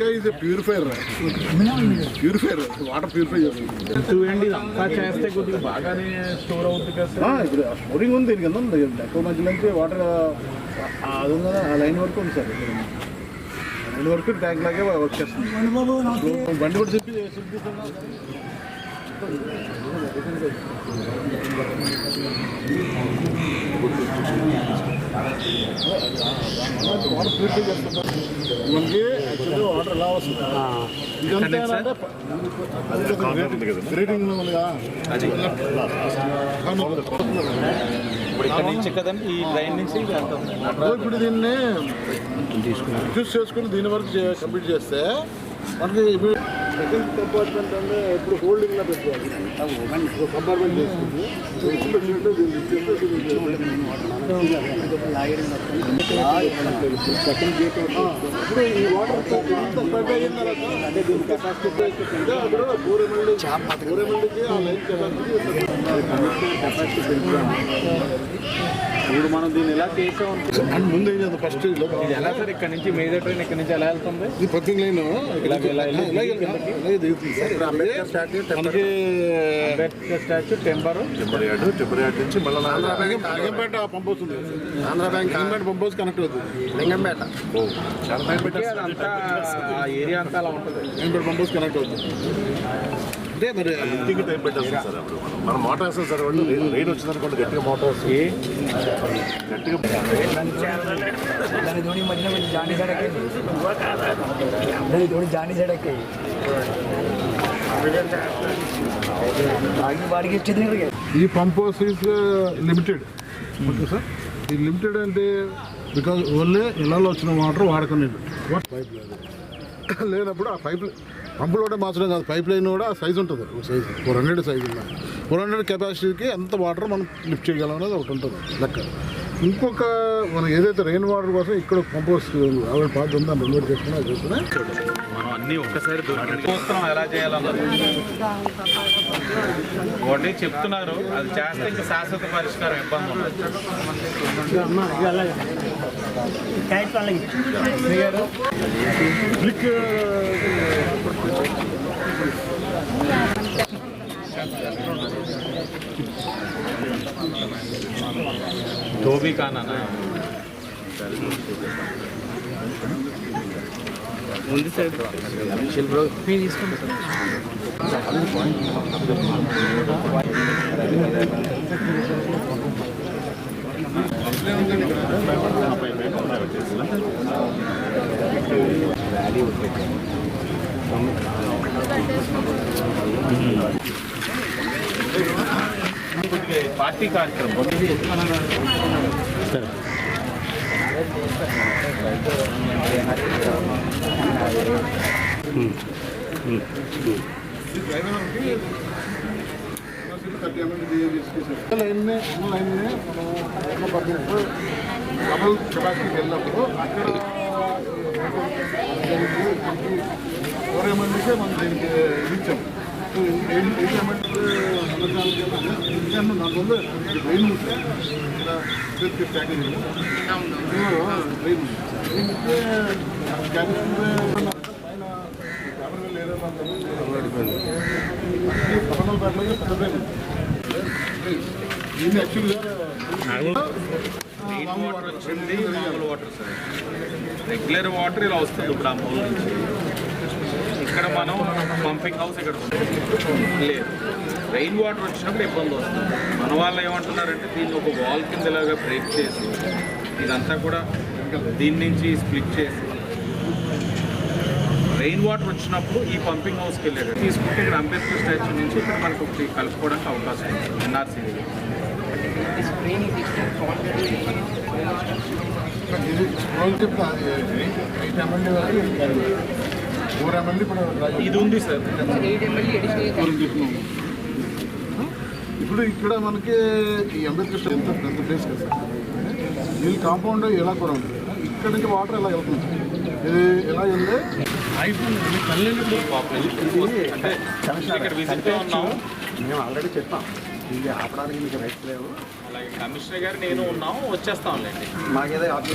ఇంకా ఇది purifier purifier water purify చేస్తుంది కొద్దిగా బాగానే స్టోర్ అవుతుంది కదా ఇప్పుడు స్టోరింగ్ ఉంది దీని కింద ఉంది. ఎక్కువ మధ్య నుంచి వాటర్ అది ఉంది? ఆ లైన్ వరకు ఉంది సార్. లైన్ వరకు ట్యాంక్ లాగే వర్క్ చేస్తుంది. బండి కూడా చెప్పి చూపిస్తున్నా. వాటర్ ప్యూరిఫై చేస్తుంది మనకి వాటర్ ఎలా వస్తుంది? ఇదంతా ఏంటంటే గ్రేటింగ్ ఉందిగా ఇప్పుడు ఇక్కడ నుంచి కదండి ఈ లైన్ నుంచి ఇప్పుడు దీన్ని యూస్ చేసుకుని దీని వరకు కంప్లీట్ చేస్తే మనకి ఇప్పుడు సెకండ్ కంపార్ట్మెంట్ అంటే ఇప్పుడు హోల్డింగ్ లా పెట్టుకోవాలి కంపార్ట్మెంట్ దీంట్లో దీన్ని ఇచ్చేస్తే దీన్ని సెకండ్ గేట్ ఇప్పుడు ఈ వాటర్ అంతా స్ప్రెడ్ అయిన తర్వాత అంటే దీని కెపాసిటీ అప్పుడు బోరెమండి బోరెమండికి ఆ లైన్ కెపాసిటీ ఇప్పుడు మనం దీన్ని ఎలా చేసాం? ముందు ఏం చేద్దాం? ఫస్ట్ ఇది ఎలా సార్? ఇక్కడ నుంచి మేజర్ ట్రైన్ ఇక్కడ నుంచి ఎలా వెళ్తుంది? ఈ పత్తింగ్ లైన్ మనకి స్టాచ్యూ టెంపర్. టెంపర్యార్డ్ టెంపర్యార్డ్ నుంచి మళ్ళీ లింగంపేట పంప్ అవుతుంది Andhra bank? Lingampet pump house connect అవుతుంది. లింగంపేట. చాలా ఏరియా అంతా అలా ఉంటుంది. లింగంపేట పంప్ హౌస్ కనెక్ట్ అవుతుంది. అంటే మరి ఇంటికి టైం పెట్టాల్సింది సార్ అప్పుడు మనం. మనం మోటార్ వేస్తాం సార్ వాళ్ళు రైడ్ వచ్చిన అనుకోండి గట్టిగా మోటార్ వేస్తే. గట్టిగా దాని ధోని మధ్యన జాని సడక్. దాని ధోని జాని సడక్. వాడికి ఈ pump house is limited okay sir? ఈ లిమిటెడ్ అంటే బికాజ్ ఓన్లీ ఇళ్ళలో వచ్చిన వాటర్ వాడకనే పైప్ లేదు. లేనప్పుడు ఆ పైప్ పంపులు కూడా మార్చడం కాదు పైప్ లైన్ కూడా సైజ్ ఉంటుంది. ఒక సైజ్ ఫోర్ హండ్రెడ్ సైజ్ ఉన్న ఫోర్ హండ్రెడ్ కెపాసిటీకి ఎంత వాటర్ మనం లిఫ్ట్ చేయగలం అనేది ఒకటి ఉంటుంది. లెక్క. ఇంకొక మనం ఏదైతే రెయిన్ వాటర్ కోసం ఇక్కడ హౌస్ ఆవిడ పాత ఉందో దాన్ని రెన్యూట్ చేసుకుని అది చేసుకుని మనం అన్ని ఒక్కసారి దొరికింది చూస్తున్నాం ఎలా చేయాలన్నది. ఒకటి చెప్తున్నారు అది చేస్తే ఇంకా శాశ్వత పరిష్కారం ఇబ్బంది ఉండదు. క్లిక్ ధోబీ కానా ఉంది సార్ పార్టీ కార్యక్రమం లైన్నే ఉన్న లైన్నే మనం ఉన్న పబ్లిక్ డబుల్ కెపాసిటీకి వెళ్ళినప్పుడు అక్కడ ఇరవై మందికే మనం దీనికి ఇది యాక్చువల్గా వాటర్ వచ్చింది మామూలు వాటర్ సార్ రెగ్యులర్ వాటర్ ఇలా వస్తుంది ఇప్పుడు ఆ మూల నుంచి. ఇక్కడ మనం పంపింగ్ హౌస్ ఇక్కడ లేదు. రెయిన్ వాటర్ వచ్చినప్పుడు ఇబ్బంది వస్తుంది. మన వాళ్ళు ఏమంటున్నారంటే దీన్ని ఒక వాల్ కింద ఇలాగా బ్రేక్ చేసి ఇదంతా కూడా దీని నుంచి స్ప్లిట్ చేసి రెయిన్ వాటర్ వచ్చినప్పుడు ఈ పంపింగ్ హౌస్కి వెళ్ళారు తీసుకుంటే ఇక్కడ అంబేద్కర్ స్టాచ్యూ నుంచి ఇక్కడ మనకు ఒకటి కలుపుకోవడానికి అవకాశం ఉంది. ఎన్ఆర్సీ ఇది ఫోర్ ఇప్పుడు ఇది ఉంది సార్. ఇప్పుడు ఇక్కడ మనకి ఈ అంబేద్కర్ ఎంత పెద్ద ప్లేస్ కదా సార్. వీళ్ళ కాంపౌండ్ ఎలా కూడా ఉంది ఇక్కడ నుంచి వాటర్ ఎలా వెళ్తుంది? ఇది ఎలా ఉన్నాం మేము ఆల్రెడీ చెప్పాం. ఇది ఆపడానికి మీకు రైట్ లేవు. అలాగే కమిషనర్ గారు నేను ఉన్నాం వచ్చేస్తాంలేండి మాకేదో ఆపి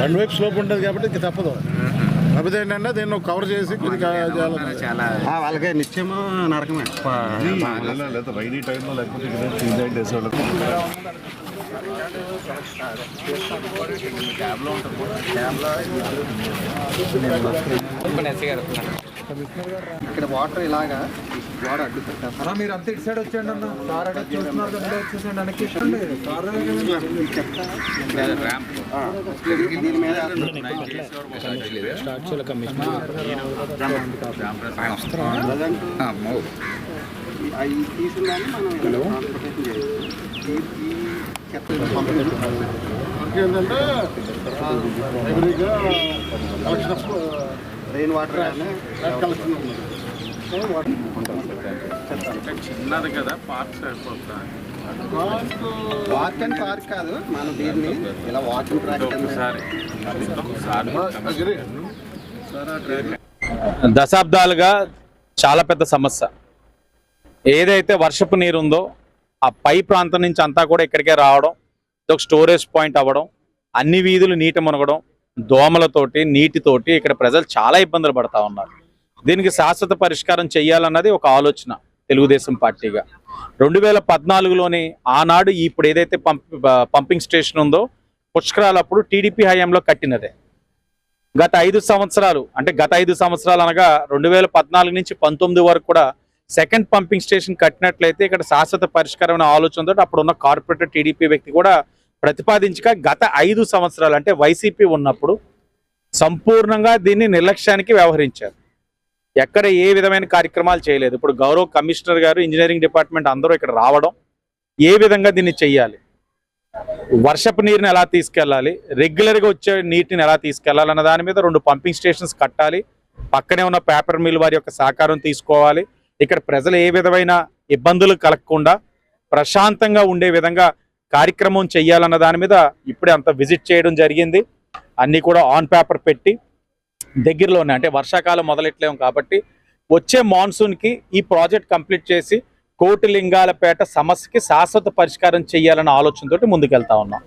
రెండు వైపు స్లోప్ ఉంటుంది కాబట్టి ఇంక తప్పదు. కాకపోతే ఏంటంటే దీన్ని కవర్ చేసి వాళ్ళకి నిత్యం నరకమే. లేదా రైనీ టైంలో లేకపోతే ఇక్కడ వాటర్ ఇలాగా గోడ అడ్డు పెట్టారు అన్న మీరు అంతా ఇటు సైడ్ వచ్చేయండి అన్న. సార్ అక్కడ చూస్తున్నారు కదా వచ్చేసండి వెనక్కి అవి తీసుకున్నాను మనం ట్రాన్స్పోర్టేషన్ ఏంటంటే ఎవ్రీగా కలెక్షన్ ఆఫ్ రెయిన్ వాటర్ ఉంది చిన్నది కదా పార్క్ సరిపోతుంది? వాక్ అండ్ పార్క్ కాదు మనం దీన్ని ఇలా వాకింగ్ ట్రాక్ ఒకసారి దశాబ్దాలుగా చాలా పెద్ద సమస్య. ఏదైతే వర్షపు నీరు ఉందో ఆ పై ప్రాంతం నుంచి అంతా కూడా ఇక్కడికే రావడం ఇది ఒక స్టోరేజ్ పాయింట్ అవ్వడం అన్ని వీధులు నీటి మునగడం దోమలతోటి నీటితోటి ఇక్కడ ప్రజలు చాలా ఇబ్బందులు పడతా ఉన్నారు. దీనికి శాశ్వత పరిష్కారం చేయాలన్నది ఒక ఆలోచన. తెలుగుదేశం పార్టీగా. రెండు వేల పద్నాలుగులోని ఆనాడు ఇప్పుడు ఏదైతే పంప్ పంపింగ్ స్టేషన్ ఉందో పుష్కరాలప్పుడు టీడీపీ హయాంలో కట్టినదే. గత ఐదు సంవత్సరాలు అంటే గత ఐదు సంవత్సరాలు అనగా రెండు వేల పద్నాలుగు నుంచి పంతొమ్మిది వరకు కూడా సెకండ్ పంపింగ్ స్టేషన్ కట్టినట్లయితే ఇక్కడ శాశ్వత పరిష్కారమైన ఆలోచనతో అప్పుడు ఉన్న కార్పొరేటర్ టీడీపీ వ్యక్తి కూడా ప్రతిపాదించక గత ఐదు సంవత్సరాలు అంటే వైసీపీ ఉన్నప్పుడు సంపూర్ణంగా దీన్ని నిర్లక్ష్యానికి వ్యవహరించారు. ఎక్కడ ఏ విధమైన కార్యక్రమాలు చేయలేదు. ఇప్పుడు గౌరవ కమిషనర్ గారు ఇంజనీరింగ్ డిపార్ట్మెంట్ అందరూ ఇక్కడ రావడం ఏ విధంగా దీన్ని చెయ్యాలి? వర్షపు నీరుని ఎలా తీసుకెళ్ళాలి? రెగ్యులర్గా వచ్చే నీటిని ఎలా తీసుకెళ్ళాలి అన్న దాని మీద రెండు పంపింగ్ స్టేషన్స్ కట్టాలి. పక్కనే ఉన్న పేపర్ మిల్ వారి యొక్క సహకారం తీసుకోవాలి. ఇక్కడ ప్రజలు ఏ విధమైన ఇబ్బందులు కలగకుండా ప్రశాంతంగా ఉండే విధంగా కార్యక్రమం చేయాలన్న దాని మీద ఇప్పుడే అంత విజిట్ చేయడం జరిగింది. అన్నీ కూడా ఆన్ పేపర్ పెట్టి దగ్గరలోనే అంటే వర్షాకాలం మొదలెట్లేము కాబట్టి వచ్చే మాన్సూన్కి ఈ ప్రాజెక్ట్ కంప్లీట్ చేసి కోటి లింగాలపేట సమస్యకి శాశ్వత పరిష్కారం చేయాలన్న ఆలోచనతోటి ముందుకెళ్తా ఉన్నాం.